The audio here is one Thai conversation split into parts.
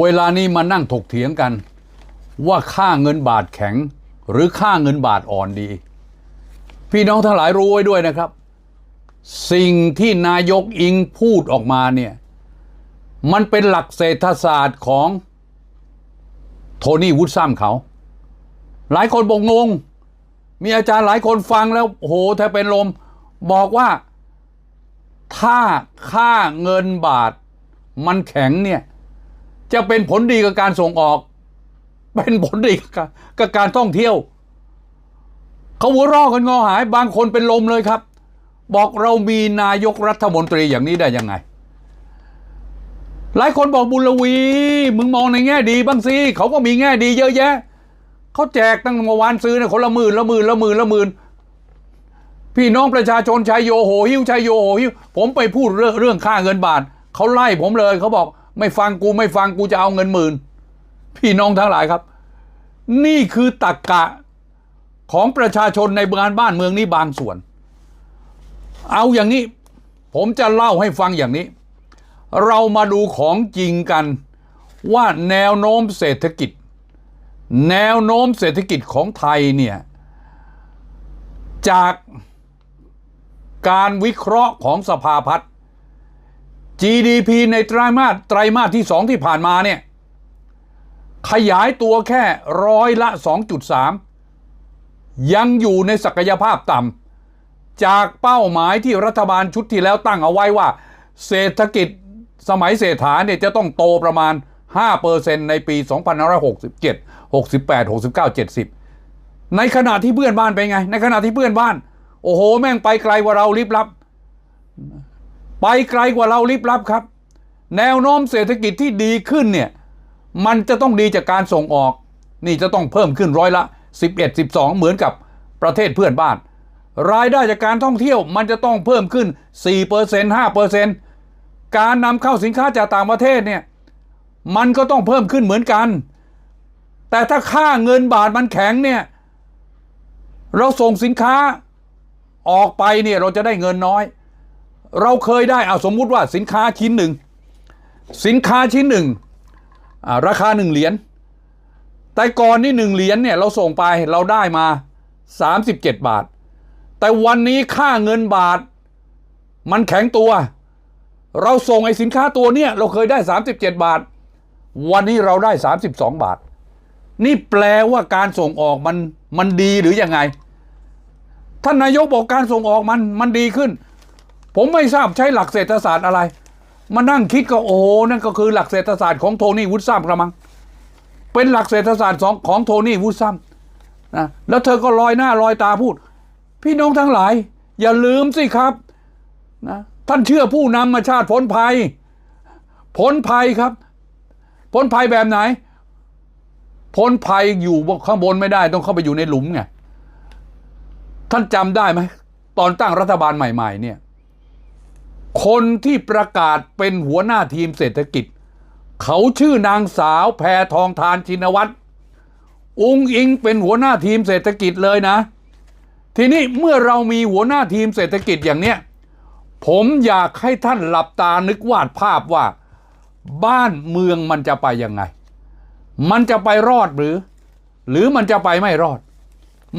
เวลานี้มานั่งถกเถียงกัน ว่าค่าเงินบาทแข็ง หรือค่าเงินบาทอ่อนดี พี่น้องทั้งหลายรู้ไว้ด้วยนะครับ สิ่งที่นายกอิงพูดออกมาเนี่ย มันเป็นหลักเศรษฐศาสตร์ของโทนี่วูดซัมเขา หลายคนบอกงง มีอาจารย์หลายคนฟังแล้วโอ้โหแทบเป็นลม บอกว่าถ้าค่าเงินบาทมันแข็งเนี่ย จะเป็นผลดีกับการส่งออก เป็นผลดีกับการท่องเที่ยวเขาหัวรอกันงอหาย บางคนเป็นลมเลยครับ บอกเรามีนายกรัฐมนตรีอย่างนี้ได้ยังไง หลายคนบอกบุญลวี มึงมองในแง่ดีบ้างสิเขาก็มีแง่ดีเยอะแยะเขาแจกตั้งเมื่อวานซื้อเนี่ยคนละหมื่นละหมื่นละหมื่นละหมื่นพี่น้องประชาชนชายโยโหหิวชายโยโหหิวผมไปพูดเรื่องเรื่องค่าเงินบาทเขาไล่ผมเลยเขาบอก ไม่ฟังกูไม่ฟังกูจะเอาเงินหมื่น พี่น้องทั้งหลายครับ นี่คือตักกะของประชาชนในบ้านบ้านเมืองนี้บางส่วน เอาอย่างนี้ ผมจะเล่าให้ฟังอย่างนี้ เรามาดูของจริงกันว่าแนวโน้มเศรษฐกิจ แนวโน้มเศรษฐกิจของไทยเนี่ยจากการวิเคราะห์ของสภาพัฒน์ GDP ในไตรมาสไตรมาสที่สองที่ผ่านมาเนี่ยขยายตัวแค่ร้อยละ 2.3 ยังอยู่ในศักยภาพต่ำจากเป้าหมายที่รัฐบาลชุดที่แล้วตั้งเอาไว้ว่า เศรษฐกิจสมัยเศรษฐาเนี่ยจะต้องโตประมาณ 5%ในปี 2567 68 69 70 ในขณะที่เพื่อนบ้านเป็นไง ในขณะที่เพื่อนบ้าน โอ้โห แม่งไปไกลกว่าเราลิบลับ ไปไกลกว่าเราลิบลับครับ แนวโน้มเศรษฐกิจที่ดีขึ้นเนี่ยมันจะต้องดีจากการส่งออก นี่จะต้องเพิ่มขึ้นร้อยละ 11 12 เหมือนกับประเทศเพื่อนบ้าน รายได้จากการท่องเที่ยวมันจะต้องเพิ่มขึ้น 4% 5%การนำเข้าสินค้าจากต่างประเทศเนี่ยมันก็ต้องเพิ่มขึ้นเหมือนกัน แต่ถ้าค่าเงินบาทมันแข็งเนี่ยเราส่งสินค้าออกไปเนี่ยเราจะได้เงินน้อย เราเคยได้เอาสมมุติว่าสินค้าชิ้นหนึ่ง สินค้าชิ้นหนึ่งราคาหนึ่งเหรียญแต่ก่อนนี่หนึ่งเหรียญเนี่ยเราส่งไปเราได้มา 37 บาท แต่วันนี้ค่าเงินบาท มันแข็งตัว เราส่งไอ้สินค้าตัวเนี่ยเราเคยได้ 37 บาท วันนี้เราได้ 32 บาท นี่แปลว่าการส่งออกมันมันดีหรือยังไง ท่านนายกบอกการส่งออกมันมันดีขึ้น ผมไม่ทราบใช้หลักเศรษฐศาสตร์อะไร มานั่งคิดก็โอ้นั่นก็คือหลักเศรษฐศาสตร์ของโทนี่วูดซัมกระมัง เป็นหลักเศรษฐศาสตร์ของของโทนี่วูดซัมนะแล้วเธอก็ลอยหน้าลอยตาพูด พี่น้องทั้งหลาย อย่าลืมสิครับนะท่านเชื่อผู้นำมาชาติพ้นภัยพ้นภัยครับ พ้นภัยแบบไหน พ้นภัยอยู่ข้างบนไม่ได้ ต้องเข้าไปอยู่ในหลุมไง ท่านจำได้ไหม ตอนตั้งรัฐบาลใหม่ ๆ เนี่ย คนที่ประกาศเป็นหัวหน้าทีมเศรษฐกิจ เขาชื่อนางสาวแพทองทานชินวัตรองอิงเป็นหัวหน้าทีมเศรษฐกิจเลยนะ ทีนี้เมื่อเรามีหัวหน้าทีมเศรษฐกิจอย่างเนี้ยผมอยากให้ท่านหลับตานึกวาดภาพว่า บ้านเมืองมันจะไปยังไง มันจะไปรอดหรือ หรือมันจะไปไม่รอด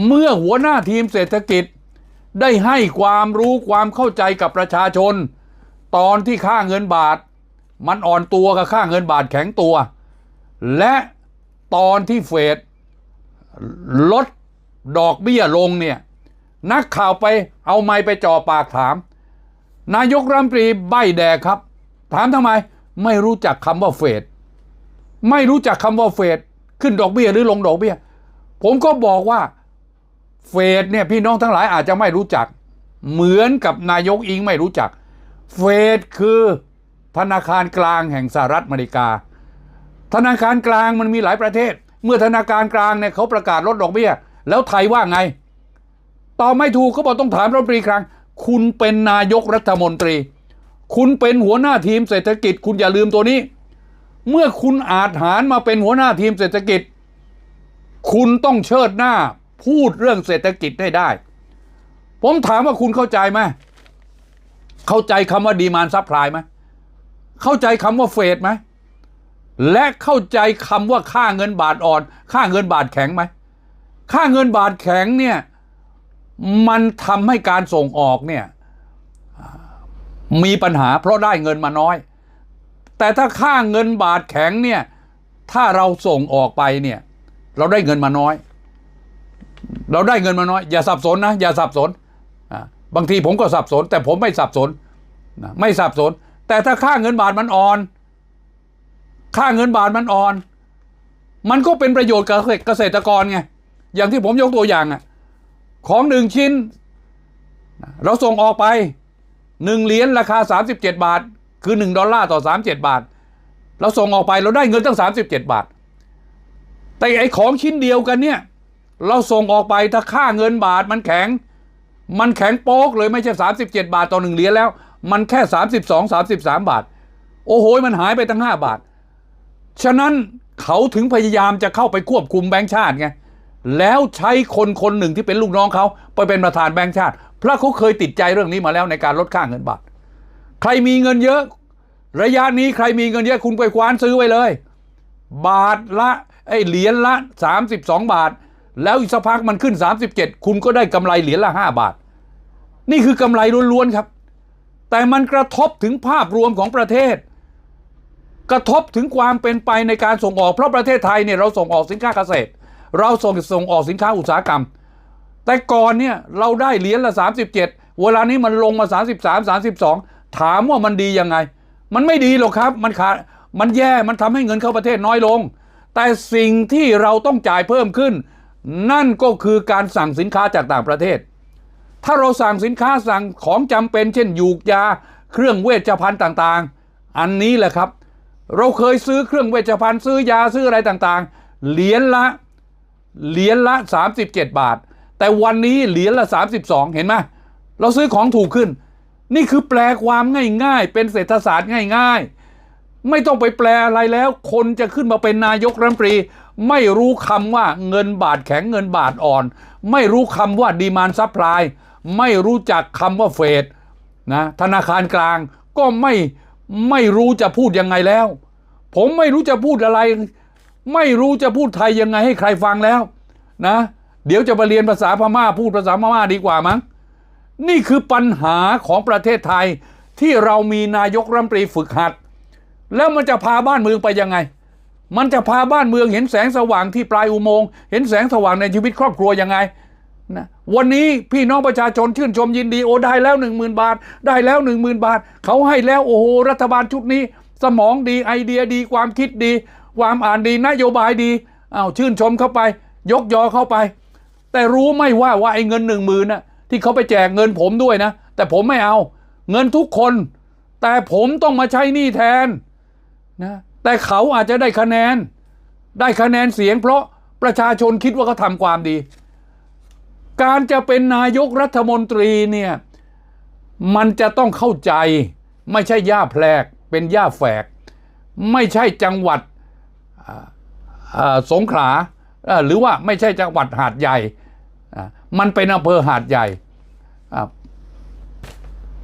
เมื่อหัวหน้าทีมเศรษฐกิจได้ให้ความรู้ความเข้าใจกับประชาชน ตอนที่ค่าเงินบาท มันอ่อนตัวกับค่าเงินบาทแข็งตัว และตอนที่เฟดลดดอกเบี้ยลงเนี่ย นักข่าวไปเอาไม้ไปจ่อปากถาม นายกรัฐมนตรีใบแดกครับ ถามทำไมไม่รู้จักคำว่าเฟดไม่รู้จักคำว่าเฟดขึ้นดอกเบี้ยหรือลงดอกเบี้ย ผมก็บอกว่าเฟดเนี่ยพี่น้องทั้งหลายอาจจะไม่รู้จัก เหมือนกับนายกอิงไม่รู้จัก เฟดคือธนาคารกลางแห่งสหรัฐอเมริกา ธนาคารกลางมันมีหลายประเทศ เมื่อธนาคารกลางเนี่ยเขาประกาศลดดอกเบี้ย แล้วไทยว่าไง ตอบไม่ถูกเขาบอกต้องถามรัฐมนตรีคลังคุณเป็นนายกรัฐมนตรี คุณเป็นหัวหน้าทีมเศรษฐกิจ คุณอย่าลืมตัวนี้ เมื่อคุณอาจหารมาเป็นหัวหน้าทีมเศรษฐกิจ คุณต้องเชิดหน้าพูดเรื่องเศรษฐกิจให้ได้ ผมถามว่าคุณเข้าใจไหม เข้าใจคำว่าดีมานซัพพลายไหมเข้าใจคำว่าเฟดไหมและเข้าใจคำว่าค่าเงินบาทอ่อน ค่าเงินบาทแข็งไหมค่าเงินบาทแข็งเนี่ยมันทำให้การส่งออกเนี่ยมีปัญหาเพราะได้เงินมาน้อย แต่ถ้าค่าเงินบาทแข็งเนี่ยถ้าเราส่งออกไปเนี่ยเราได้เงินมาน้อย เราได้เงินมาน้อย อย่าสับสนนะ อย่าสับสนอ่า บางทีผมก็สับสน แต่ผมไม่สับสนนะไม่สับสน แต่ถ้าค่าเงินบาทมันอ่อน ค่าเงินบาทมันอ่อน มันก็เป็นประโยชน์กับเกษตรกรไงอย่างที่ผมยกตัวอย่างอะของหนึ่งชิ้น เราส่งออกไปหนึ่งเหรียญราคา 37 บาท คือ 1 ดอลลาร์ต่อ 37 บาท เราส่งออกไปเราได้เงินตั้ง 37 บาท แต่ไอของชิ้นเดียวกันเนี่ย เราส่งออกไปถ้าค่าเงินบาทมันแข็ง มันแข็งโป๊กเลยไม่ใช่ 37 บาทต่อหนึ่งเหรียญแล้ว มันแค่ 32 33 บาท โอ้โห มันหายไปตั้ง 5 บาท ฉะนั้นเขาถึงพยายามจะเข้าไปควบคุมแบงก์ชาติไง แล้วใช้คนคนหนึ่งที่เป็นลูกน้องเขาไปเป็นประธานแบงก์ชาติ เพราะเขาเคยติดใจเรื่องนี้มาแล้วในการลดค่าเงินบาท ใครมีเงินเยอะ ระยะนี้ใครมีเงินเยอะคุณไปคว้านซื้อไว้เลย บาทละไอเหรียญละ 32 บาท แล้วอีกสักพักมันขึ้น 37 คุณก็ได้กำไรเหรียญละ 5 บาท นี่คือกำไรล้วนๆครับ แต่มันกระทบถึงภาพรวมของประเทศ กระทบถึงความเป็นไปในการส่งออก เพราะประเทศไทยเนี่ยเราส่งออกสินค้าเกษตร เราส่งส่งออกสินค้าอุตสาหกรรม แต่ก่อนเนี่ยเราได้เหรียญละ 37 เวลานี้มันลงมา 33 32 ถามว่ามันดียังไง มันไม่ดีหรอกครับ มันขาด มันแย่ มันทำให้เงินเข้าประเทศน้อยลง แต่สิ่งที่เราต้องจ่ายเพิ่มขึ้น นั่นก็คือการสั่งสินค้าจากต่างประเทศ ถ้าเราสั่งสินค้าสั่งของจำเป็น เช่นยูกยา เครื่องเวชภัณฑ์ต่างๆ อันนี้แหละครับ เราเคยซื้อเครื่องเวชภัณฑ์ซื้อยาซื้ออะไรต่างๆ เหรียญละเหรียญละ 37 บาท แต่วันนี้เหรียญละ 32 เห็นไหมเราซื้อของถูกขึ้น นี่คือแปลความง่ายๆ เป็นเศรษฐศาสตร์ง่าย ๆ ไม่ต้องไปแปลอะไรแล้ว คนจะขึ้นมาเป็นนายกรัฐมนตรี ไม่รู้คำว่าเงินบาทแข็งเงินบาทอ่อน ไม่รู้คำว่าดีมานซัพพลายไม่รู้จักคำว่าเฟดนะธนาคารกลางก็ไม่ไม่รู้จะพูดยังไงแล้ว ผมไม่รู้จะพูดอะไร ไม่รู้จะพูดไทยยังไงให้ใครฟังแล้วนะ เดี๋ยวจะไปเรียนภาษาพม่าพูดภาษาพม่าดีกว่ามั้งนี่คือปัญหาของประเทศไทยที่เรามีนายกรัฐมนตรีฝึกหัด แล้วมันจะพาบ้านเมืองไปยังไง มันจะพาบ้านเมืองเห็นแสงสว่างที่ปลายอุโมงค์เห็นแสงสว่างในชีวิตครอบครัวยังไงนะวันนี้พี่น้องประชาชนชื่นชมยินดีโอ้ได้แล้วหนึ่งหมื่นบาท ได้แล้วหนึ่งหมื่นบาท เขาให้แล้วโอ้โหรัฐบาลชุดนี้ สมองดีไอเดียดีความคิดดี ความอ่านดีนโยบายดีอ้าวชื่นชมเข้าไป ยกยอเข้าไป แต่รู้ไม่ว่าว่าไอ้เงินหนึ่งหมื่นน่ะที่เขาไปแจกเงินผมด้วยนะ แต่ผมไม่เอา เงินทุกคน แต่ผมต้องมาใช้หนี้แทน นะแต่เขาอาจจะได้คะแนน ได้คะแนนเสียง เพราะประชาชนคิดว่าเขาทำความดี การจะเป็นนายกรัฐมนตรีเนี่ยมันจะต้องเข้าใจ ไม่ใช่ย่าแพรกเป็นย่าแฝก ไม่ใช่จังหวัดสงขลาหรือว่าไม่ใช่จังหวัดหาดใหญ่ มันเป็นอำเภอหาดใหญ่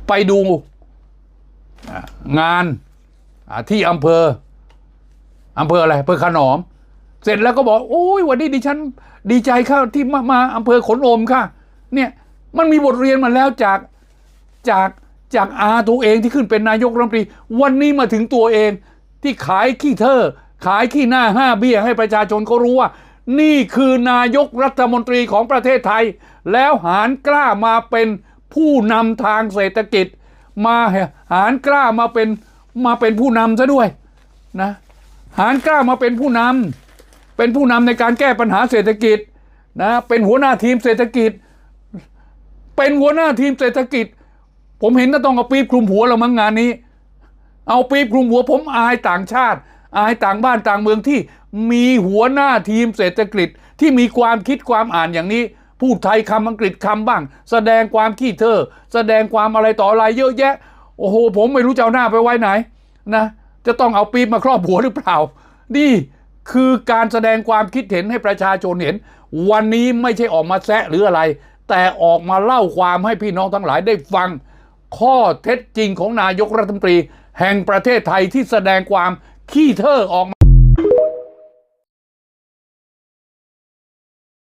ไปดูงาน ที่อำเภออำเภออะไรอำเภอขนอม เสร็จแล้วก็บอกโอ้ยวันนี้ดิฉัน ดีใจค่ะที่มามาอำเภอขนอมค่ะ เนี่ยมันมีบทเรียนมาแล้วจากจากจากอาตัวเองที่ขึ้นเป็นนายกรัฐมนตรี วันนี้มาถึงตัวเองที่ขายขี้เทอขายขี้หน้าห้าเบี้ยให้ประชาชนเขารู้ว่า นี่คือนายกรัฐมนตรีของประเทศไทย แล้วหารกล้ามาเป็นผู้นำทางเศรษฐกิจ มาหารกล้ามาเป็น มาเป็นผู้นำซะด้วยนะหารกล้ามาเป็นผู้นำเป็นผู้นำในการแก้ปัญหาเศรษฐกิจนะเป็นหัวหน้าทีมเศรษฐกิจ เป็นหัวหน้าทีมเศรษฐกิจ ผมเห็นก็ต้องเอาปี๊บคลุมหัวเรามั้งงานนี้ เอาปี๊บคลุมหัวผมอายต่างชาติ อายต่างบ้านต่างเมืองที่มีหัวหน้าทีมเศรษฐกิจ ที่มีความคิดความอ่านอย่างนี้ พูดไทยคำอังกฤษคำบ้าง แสดงความขี้เธอ แสดงความอะไรต่ออะไรเยอะแยะ โอ้โห ผมไม่รู้จะเอาหน้าไปไว้ไหนนะจะต้องเอาปี๊บมาครอบหัวหรือเปล่า นี่คือการแสดงความคิดเห็นให้ประชาชนเห็น วันนี้ไม่ใช่ออกมาแซะหรืออะไร แต่ออกมาเล่าความให้พี่น้องทั้งหลายได้ฟัง ข้อเท็จจริงของนายกรัฐมนตรี แห่งประเทศไทยที่แสดงความขี้เท้อออกมา